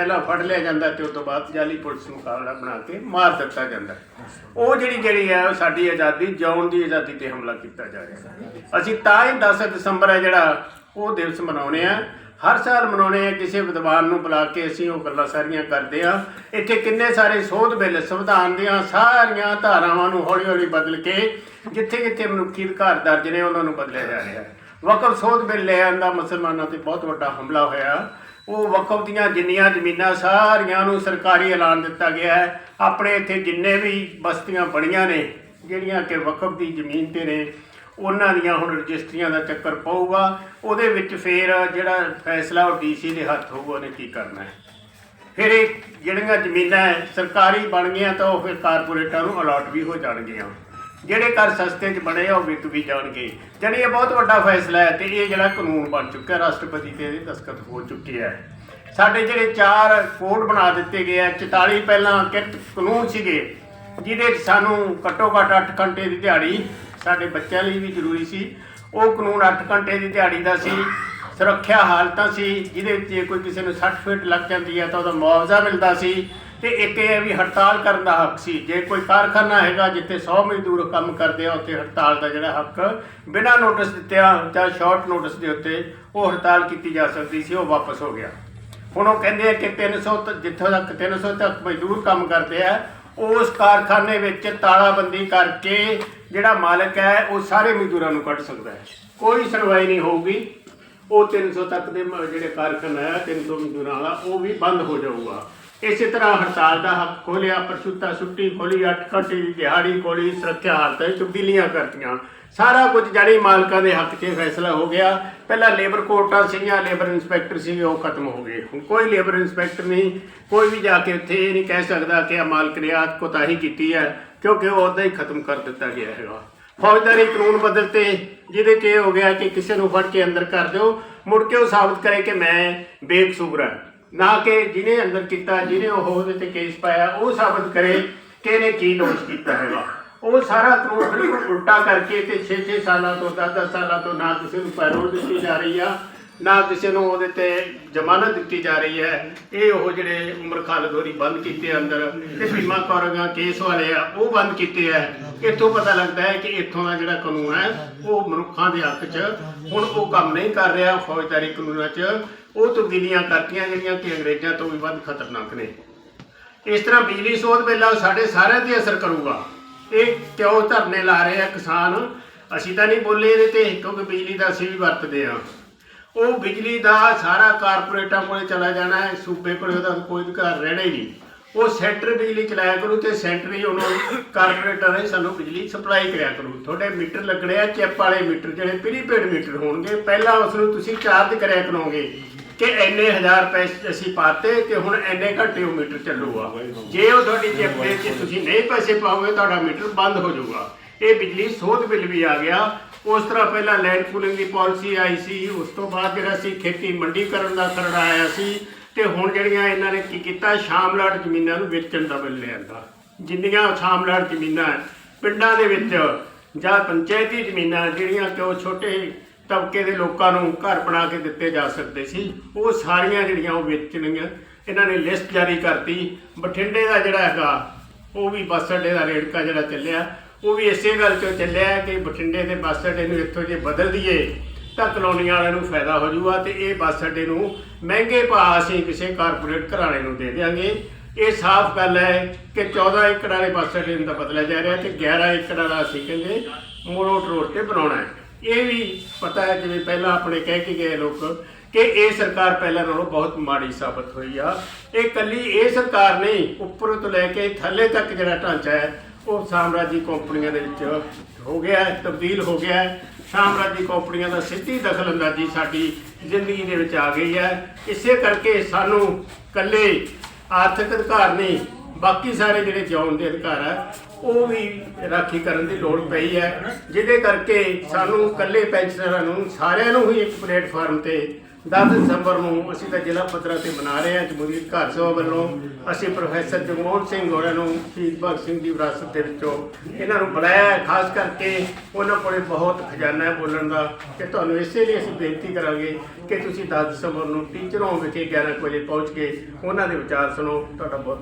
ਪਹਿਲਾਂ ਫੜ ਲਿਆ ਜਾਂਦਾ ਤੇ ਉਸ ਤੋਂ ਬਾਅਦ ਜਾਲੀ ਪੁਲਿਸ ਮੁਕਾਬਲਾ ਬਣਾ ਕੇ ਮਾਰ ਦਿੱਤਾ ਜਾਂਦਾ। ਉਹ ਜਿਹੜੀ ਜਿਹੜੀ ਹੈ ਉਹ ਸਾਡੀ ਆਜ਼ਾਦੀ, ਜਿਉਣ ਦੀ ਆਜ਼ਾਦੀ ਤੇ ਹਮਲਾ ਕੀਤਾ ਜਾ ਰਿਹਾ ਅਸੀਂ ਤਾਂ ਹੀ 10 ਦਸੰਬਰ ਹੈ ਜਿਹੜਾ ਉਹ ਦਿਵਸ ਮਨਾਉਣੇ ਆ। ਹਰ ਸਾਲ ਮਨਾਉਣੇ ਆ, ਕਿਸੇ ਵਿਦਵਾਨ ਨੂੰ ਬੁਲਾ ਕੇ ਅਸੀਂ ਉਹ ਗੱਲਾਂ ਸਾਰੀਆਂ ਕਰਦੇ ਆ। ਇੱਥੇ ਕਿੰਨੇ ਸਾਰੇ ਸੋਧ ਬਿੱਲ, ਸੰਵਿਧਾਨ ਦੀਆਂ ਸਾਰੀਆਂ ਧਾਰਾਵਾਂ ਨੂੰ ਹੌਲੀ ਹੌਲੀ ਬਦਲ ਕੇ ਜਿੱਥੇ ਜਿੱਥੇ ਮਨੁੱਖੀ ਅਧਿਕਾਰ ਦਰਜ ਨੇ, ਉਹਨਾਂ ਨੂੰ ਬਦਲਿਆ ਜਾ ਰਿਹਾ ਹੈ। ਵਕਫ ਸੋਧ ਬਿੱਲ ਲੈ ਆਂਦਾ ਮੁਸਲਮਾਨਾਂ ਤੇ ਬਹੁਤ ਵੱਡਾ ਹਮਲਾ ਹੋਇਆ। ਉਹ ਵਕਫ ਦੀਆਂ ਜਿੰਨੀਆਂ ਜ਼ਮੀਨਾਂ ਸਾਰੀਆਂ ਨੂੰ ਸਰਕਾਰੀ ਐਲਾਨ ਦਿੱਤਾ ਗਿਆ ਹੈ। ਆਪਣੇ ਇੱਥੇ ਜਿੰਨੇ ਵੀ ਬਸਤੀਆਂ ਬਣੀਆਂ ਨੇ, ਜਿਹੜੀਆਂ ਕਿ ਵਕਫ ਦੀ ਜ਼ਮੀਨ ਤੇ ਨੇ, ਉਹਨਾਂ ਦੀਆਂ ਹੁਣ ਰਜਿਸਟਰੀਆਂ ਦਾ ਚੱਕਰ ਪਊਗਾ। ਉਹਦੇ ਵਿੱਚ ਫੇਰ ਜਿਹੜਾ ਫੈਸਲਾ ਉਹ ਡੀਸੀ ਦੇ ਹੱਥ ਹੋਊਗਾ, ਉਹਨੇ ਕੀ ਕਰਨਾ ਹੈ। ਫਿਰ ਇਹ ਜਿਹੜੀਆਂ ਜ਼ਮੀਨਾਂ ਸਰਕਾਰੀ ਬਣ ਗਈਆਂ ਤਾਂ ਉਹ ਫਿਰ ਕਾਰਪੋਰੇਟਾਂ ਨੂੰ ਅਲਾਟ ਵੀ ਹੋ ਜਾਣਗੀਆਂ। ਜਿਹੜੇ ਘਰ ਸਸਤੇ 'ਚ ਬਣੇ ਆ, ਉਹ ਵਿਕ ਵੀ ਜਾਣਗੇ। ਜਾਣੀ ਇਹ ਬਹੁਤ ਵੱਡਾ ਫੈਸਲਾ ਹੈ ਤੇ ਇਹ ਜਿਹੜਾ ਕਾਨੂੰਨ ਬਣ ਚੁੱਕਾ ਰਾਸ਼ਟਰਪਤੀ ਤੇ ਇਹਦੇ ਦਸਤਖਤ ਹੋ ਚੁੱਕੇ ਹੈ। ਸਾਡੇ ਜਿਹੜੇ ਚਾਰ ਕੋਡ ਬਣਾ ਦਿੱਤੇ ਗਏ ਆ 44 ਪਹਿਲਾਂ ਕਿਰਤ ਕਾਨੂੰਨ ਸੀਗੇ, ਜਿਹਦੇ 'ਚ ਸਾਨੂੰ ਘੱਟੋ ਘੱਟ 8 ਘੰਟੇ ਦੀ ਦਿਹਾੜੀ ਸਾਡੇ ਬੱਚਿਆਂ ਲਈ ਵੀ ਜ਼ਰੂਰੀ ਸੀ। ਉਹ ਕਾਨੂੰਨ 8 ਘੰਟੇ ਦੀ ਦਿਹਾੜੀ ਦਾ ਸੀ, ਸੁਰੱਖਿਆ ਹਾਲਤਾਂ ਸੀ, ਜਿਹਦੇ ਵਿੱਚ ਜੇ ਕੋਈ ਕਿਸੇ ਨੂੰ 60 ਫੀਟ ਲੱਗ ਜਾਂਦੀ ਹੈ ਤਾਂ ਉਹਦਾ ਮੁਆਵਜ਼ਾ ਮਿਲਦਾ ਸੀ। ਤੇ ਇੱਕ ਇਹ ਹੈ ਵੀ ਹੜਤਾਲ ਕਰਨ ਦਾ ਹੱਕ ਸੀ। ਜੇ ਕੋਈ ਕਾਰਖਾਨਾ ਹੈਗਾ ਜਿੱਥੇ 100 ਮਜ਼ਦੂਰ ਕੰਮ ਕਰਦੇ ਆ, ਉੱਥੇ ਹੜਤਾਲ ਦਾ ਜਿਹੜਾ ਹੱਕ ਬਿਨਾਂ ਨੋਟਿਸ ਦਿੱਤਿਆਂ ਜਾਂ ਸ਼ਾਰਟ ਨੋਟਿਸ ਦੇ ਉੱਤੇ ਉਹ ਹੜਤਾਲ ਕੀਤੀ ਜਾ ਸਕਦੀ ਸੀ, ਉਹ ਵਾਪਸ ਹੋ ਗਿਆ। ਹੁਣ ਉਹ ਕਹਿੰਦੇ ਆ ਕਿ 300 ਤੱਕ ਜਿੱਥੋਂ ਤੱਕ 300 ਤੱਕ ਮਜ਼ਦੂਰ ਕੰਮ ਕਰਦੇ ਆ, ਉਸ ਕਾਰਖਾਨੇ ਵਿੱਚ ਤਾਲਾਬੰਦੀ ਕਰਕੇ ਜਿਹੜਾ ਮਾਲਕ ਹੈ, ਉਹ ਸਾਰੇ ਮਜ਼ਦੂਰਾਂ ਨੂੰ ਕੱਢ ਸਕਦਾ ਹੈ। ਕੋਈ ਸੁਣਵਾਈ ਨਹੀਂ ਹੋਊਗੀ। ਉਹ 300 ਤੱਕ ਦੇ ਜਿਹੜੇ ਕਾਰਖਾਨਾ ਹੈ 300 ਮਜ਼ਦੂਰਾਂ ਵਾਲਾ, ਉਹ ਵੀ ਬੰਦ ਹੋ ਜਾਊਗਾ। ਇਸੇ ਤਰ੍ਹਾਂ ਹੜਤਾਲ ਦਾ ਹੱਕ ਖੋਲਿਆ, ਪਰਸ਼ੁੱਤਾ ਛੁੱਟੀ ਖੋਲੀ 8 ਘੰਟੇ ਦੀ ਦਿਹਾੜੀ ਖੋਲੀ, ਸੁਰੱਖਿਆ ਹਾਲਤਾਂ ਤਬਦੀਲੀਆਂ ਕਰਤੀਆਂ। ਸਾਰਾ ਕੁਝ ਜਾਣੀ ਮਾਲਕਾਂ ਦੇ ਹੱਕ 'ਚ ਫੈਸਲਾ ਹੋ ਗਿਆ। ਪਹਿਲਾਂ ਲੇਬਰ ਕੋਰਟਾਂ ਸੀਗੀਆਂ, ਲੇਬਰ ਇੰਸਪੈਕਟਰ ਸੀਗੇ, ਉਹ ਖਤਮ ਹੋ ਗਏ। ਹੁਣ ਕੋਈ ਲੇਬਰ ਇੰਸਪੈਕਟਰ ਨਹੀਂ, ਕੋਈ ਵੀ ਜਾ ਕੇ ਉੱਥੇ ਇਹ ਨਹੀਂ ਕਹਿ ਸਕਦਾ ਕਿ ਆ ਮਾਲਕ ਨੇ ਆਤ ਕੋਤਾਹੀ ਕੀਤੀ ਹੈ, ਕਿਉਂਕਿ ਉਹ ਉਦਾਂ ਹੀ ਖਤਮ ਕਰ ਦਿੱਤਾ ਗਿਆ ਹੈਗਾ। ਫੌਜਦਾਰੀ ਕਾਨੂੰਨ ਬਦਲਤੇ ਜਿਹਦੇ 'ਚ ਇਹ ਹੋ ਗਿਆ ਕਿ ਕਿਸੇ ਨੂੰ ਫੜ ਕੇ ਅੰਦਰ ਕਰ ਦਿਓ, ਮੁੜ ਕੇ ਉਹ ਸਾਬਤ ਕਰੇ ਕਿ ਮੈਂ ਬੇਕਸੂਰ ਹਾਂ। ਨਾ ਕਿ ਜਿਹਨੇ ਅੰਦਰ ਕੀਤਾ, ਜਿਹਨੇ ਉਹ ਉਹਦੇ ਤੇ ਕੇਸ ਪਾਇਆ, ਉਹ ਸਾਬਤ ਕਰੇ ਕਿ ਇਹਨੇ ਕੀ ਦੋਸ਼ ਕੀਤਾ ਹੈਗਾ। ਉਹ ਸਾਰਾ ਕਾਨੂੰਨ ਉਲਟਾ ਕਰਕੇ ਤੇ 6-6 ਸਾਲਾਂ ਤੋਂ 10-10 ਸਾਲਾਂ ਤੋਂ ਨਾ ਕਿਸੇ ਨੂੰ ਪੈਰੋਲ ਦਿੱਤੀ ਜਾ ਰਹੀ ਆ ਨਾ ਕਿਸੇ ਨੂੰ ਉਹਦੇ ਤੇ ਜ਼ਮਾਨਤ ਦਿੱਤੀ ਜਾ ਰਹੀ ਹੈ। ਇਹ ਉਹ ਜਿਹੜੇ ਉਮਰ ਖਾਲਦ ਹੋਰੀ ਬੰਦ ਕੀਤੇ ਅੰਦਰ, ਤੇ ਭੀਮਾ ਕੌਰਗਾ ਕੇਸ ਵਾਲੇ ਆ, ਉਹ ਬੰਦ ਕੀਤੇ ਆ। ਇੱਥੋਂ ਪਤਾ ਲੱਗਦਾ ਹੈ ਕਿ ਇੱਥੋਂ ਦਾ ਜਿਹੜਾ ਕਾਨੂੰਨ ਹੈ, ਉਹ ਮਨੁੱਖਾਂ ਦੇ ਹੱਕ 'ਚ, ਹੁਣ ਉਹ ਕੰਮ ਨਹੀਂ ਕਰ ਰਿਹਾ ਫੌਜਦਾਰੀ ਕਾਨੂੰਨਾਂ 'ਚ। ਉਹ ਤਬਦੀਲੀਆਂ ਕਰਤੀਆਂ ਜਿਹੜੀਆਂ ਕਿ ਅੰਗਰੇਜ਼ਾਂ ਤੋਂ ਵੀ ਵੱਧ ਖਤਰਨਾਕ ਨੇ। ਇਸ ਤਰ੍ਹਾਂ ਬਿਜਲੀ ਸੋਧ ਬਿੱਲ ਸਾਡੇ ਸਾਰਿਆਂ ਤੇ ਅਸਰ ਕਰੂਗਾ। ਇਹ ਕਿਉਂ ਧਰਨੇ ਲਾ ਰਹੇ ਆ ਕਿਸਾਨ? ਅਸੀਂ ਤਾਂ ਨਹੀਂ ਬੋਲੇ ਇਹਦੇ ਤੇ, ਕਿਉਂਕਿ ਬਿਜਲੀ ਦਾ ਅਸੀਂ ਵੀ ਵਰਤਦੇ ਆ ਉਹ ਬਿਜਲੀ ਦਾ ਸਾਰਾ ਕਾਰਪੋਰੇਟਾਂ ਕੋਲੇ ਚਲਾ ਜਾਣਾ ਹੈ, ਸੂਬੇ ਕੋਲੇ, ਉਹਦਾ ਕੋਈ ਅਧਿਕਾਰ ਰਹਿਣਾ ਹੀ ਨਹੀਂ। ਉਹ ਸੈਂਟਰ ਬਿਜਲੀ ਚਲਾਇਆ ਕਰੂ ਤੇ ਸੈਂਟਰ ਹੀ ਉਹਨੂੰ ਕਾਰਪੋਰੇਟਰ ਨੇ ਸਾਨੂੰ ਬਿਜਲੀ ਸਪਲਾਈ ਕਰਿਆ ਕਰੂ। ਤੁਹਾਡੇ ਮੀਟਰ ਲੱਗਣੇ ਆ ਚਿੱਪ ਵਾਲੇ ਮੀਟਰ ਜਿਹੜੇ ਪ੍ਰੀਪੇਡ ਮੀਟਰ ਹੋਣਗੇ, ਪਹਿਲਾਂ ਉਸ ਨੂੰ ਤੁਸੀਂ ਚਾਰਜ ਕਰਿਆ ਕਰੋਗੇ ਕਿ ਇੰਨੇ ਹਜ਼ਾਰ ਪੈਸੇ ਅਸੀਂ ਪਾਤੇ ਤੇ ਹੁਣ ਇੰਨੇ ਘੰਟੇ ਉਹ ਮੀਟਰ ਚੱਲੂਗਾ। ਜੇ ਉਹ ਤੁਹਾਡੀ ਚਿੱਪ ਦੇ ਵਿੱਚ ਤੁਸੀਂ ਨਹੀਂ ਪੈਸੇ ਪਾਓਗੇ, ਤੁਹਾਡਾ ਮੀਟਰ ਬੰਦ ਹੋ ਜਾਊਗਾ। ਇਹ ਬਿਜਲੀ ਸੋਧ ਬਿੱਲ ਵੀ ਆ ਗਿਆ। ਉਸ ਤਰ੍ਹਾਂ ਪਹਿਲਾਂ ਲੈਂਡ ਪੂਲਿੰਗ ਦੀ ਪਾਲਿਸੀ ਆਈ ਸੀ, ਉਸ ਤੋਂ ਬਾਅਦ ਜਿਹੜਾ ਸੀ ਖੇਤੀ ਮੰਡੀ ਕਰਨ ਦਾ ਖਰੜਾ ਆਇਆ ਸੀ ਤੇ ਹੁਣ ਜਿਹੜੀਆਂ ਇਹਨਾਂ ਨੇ ਕੀ ਕੀਤਾ, ਸ਼ਾਮਲਾਟ ਜ਼ਮੀਨਾਂ ਨੂੰ ਵੇਚਣ ਦਾ ਬਿੱਲ ਲਿਆਂਦਾ ਜਿੰਨੀਆਂ ਸ਼ਾਮਲਾਟ ਜ਼ਮੀਨਾਂ ਪਿੰਡਾਂ ਦੇ ਵਿੱਚ ਜਾਂ ਪੰਚਾਇਤੀ ਜ਼ਮੀਨਾਂ, ਜਿਹੜੀਆਂ ਕਿ ਉਹ ਛੋਟੇ ਤਬਕੇ ਦੇ ਲੋਕਾਂ ਨੂੰ ਘਰ ਬਣਾ ਕੇ ਦਿੱਤੇ ਜਾ ਸਕਦੇ ਸੀ, ਉਹ ਸਾਰੀਆਂ ਜਿਹੜੀਆਂ ਉਹ ਵੇਚਣੀਆਂ ਇਹਨਾਂ ਨੇ ਲਿਸਟ ਜਾਰੀ ਕਰਤੀ। ਬਠਿੰਡੇ ਦਾ ਜਿਹੜਾ ਹੈਗਾ, ਉਹ ਵੀ ਬੱਸ ਅੱਡੇ ਦਾ ਰੇੜਕਾ ਜਿਹੜਾ ਚੱਲਿਆ ਉਹ ਵੀ ਇਸੇ ਗੱਲ ਤੋਂ ਚੱਲਿਆ ਕਿ ਬਠਿੰਡੇ ਦੇ ਬੱਸ ਅੱਡੇ ਨੂੰ ਇੱਥੋਂ ਜੇ ਬਦਲ ਦਈਏ ਤਾਂ ਕਲੋਨੀਆਂ ਵਾਲਿਆਂ ਨੂੰ ਫਾਇਦਾ ਹੋ ਜਾਊਗਾ ਤੇ ਇਹ ਬੱਸ ਅੱਡੇ ਨੂੰ ਮਹਿੰਗੇ ਭਾਅ ਅਸੀਂ ਕਿਸੇ ਕਾਰਪੋਰੇਟ ਘਰਾਣੇ ਨੂੰ ਦੇ ਦਿਆਂਗੇ। ਇਹ ਸਾਫ਼ ਗੱਲ ਹੈ ਕਿ 14 ਏਕੜ ਵਾਲੇ ਬੱਸ ਅੱਡੇ ਨੂੰ ਤਾਂ ਬਦਲਿਆ ਜਾ ਰਿਹਾ ਤੇ 11 ਏਕੜ ਵਾਲਾ ਅਸੀਂ ਕਹਿੰਦੇ ਮੋਰੋਟ ਰੋਡ ਤੇ ਬਣਾਉਣਾ ਹੈ। ਇਹ ਵੀ ਪਤਾ ਹੈ ਜਿਵੇਂ ਪਹਿਲਾਂ ਆਪਣੇ ਕਹਿ ਕੇ ਗਏ ਲੋਕ ਕਿ ਇਹ ਸਰਕਾਰ ਪਹਿਲਾਂ ਨਾਲੋਂ ਬਹੁਤ ਮਾੜੀ ਸਾਬਤ ਹੋਈ ਆ। ਇਹ ਕੱਲੀ ਇਹ ਸਰਕਾਰ ਨਹੀਂ, ਉੱਪਰ ਤੋਂ ਲੈ ਕੇ ਥੱਲੇ ਤੱਕ ਜਿਹੜਾ ਢਾਂਚਾ ਹੈ ਉਹ ਸਾਮਰਾਜੀ ਕੰਪਨੀਆਂ ਦੇ ਵਿੱਚ ਹੋ ਗਿਆ ਹੈ, ਤਬਦੀਲ ਹੋ ਗਿਆ ਹੈ। ਸਾਮਰਾਜੀ ਕੰਪਨੀਆਂ ਦਾ ਸਿੱਧੀ ਦਖਲਅੰਦਾਜ਼ੀ ਸਾਡੀ ਜ਼ਿੰਦਗੀ ਦੇ ਵਿੱਚ ਆ ਗਈ ਹੈ। ਇਸੇ ਕਰਕੇ ਸਾਨੂੰ ਇਕੱਲੇ ਆਰਥਿਕ ਅਧਿਕਾਰ ਨਹੀਂ, ਬਾਕੀ ਸਾਰੇ ਜਿਹੜੇ ਜਿਉਣ ਦੇ ਅਧਿਕਾਰ ਹੈ, ਉਹ ਵੀ ਰਾਖੀ ਕਰਨ ਦੀ ਲੋੜ ਪਈ ਹੈ। ਜਿਹਦੇ ਕਰਕੇ ਸਾਨੂੰ ਇਕੱਲੇ ਪੈਨਸ਼ਨਰਾਂ ਨੂੰ, ਸਾਰਿਆਂ ਨੂੰ ਹੀ ਇੱਕ ਪਲੇਟਫਾਰਮ ਤੇ 10 ਦਸੰਬਰ ਨੂੰ ਅਸੀਂ ਤਾਂ ਜ਼ਿਲ੍ਹਾ ਪੱਧਰ ਤੇ ਮਨਾ ਰਹੇ ਹਾਂ ਜਮਹੂਰੀ ਘਰ ਸਭਾ ਵੱਲੋਂ। ਅਸੀਂ ਪ੍ਰੋਫੈਸਰ ਜਗਮੋਹਨ ਸਿੰਘ ਹੋਰਾਂ ਨੂੰ ਸ਼ਹੀਦ ਭਗਤ ਸਿੰਘ ਦੀ ਵਿਰਾਸਤ ਦੇ ਵਿੱਚੋਂ ਇਹਨਾਂ ਨੂੰ ਬੁਲਾਇਆ ਹੈ, ਖਾਸ ਕਰਕੇ ਉਹਨਾਂ ਕੋਲੇ ਬਹੁਤ ਖਜ਼ਾਨਾ ਹੈ ਬੋਲਣ ਦਾ ਕਿ ਤੁਹਾਨੂੰ ਇਸੇ ਲਈ ਅਸੀਂ ਬੇਨਤੀ ਕਰਾਂਗੇ ਕਿ ਤੁਸੀਂ 10 ਦਸੰਬਰ ਨੂੰ ਟੀਚਰੋਂ ਵਿਖੇ 11 ਕੁ ਵਜੇ ਪਹੁੰਚ ਕੇ ਉਹਨਾਂ ਦੇ ਵਿਚਾਰ ਸੁਣੋ। ਤੁਹਾਡਾ ਬਹੁਤ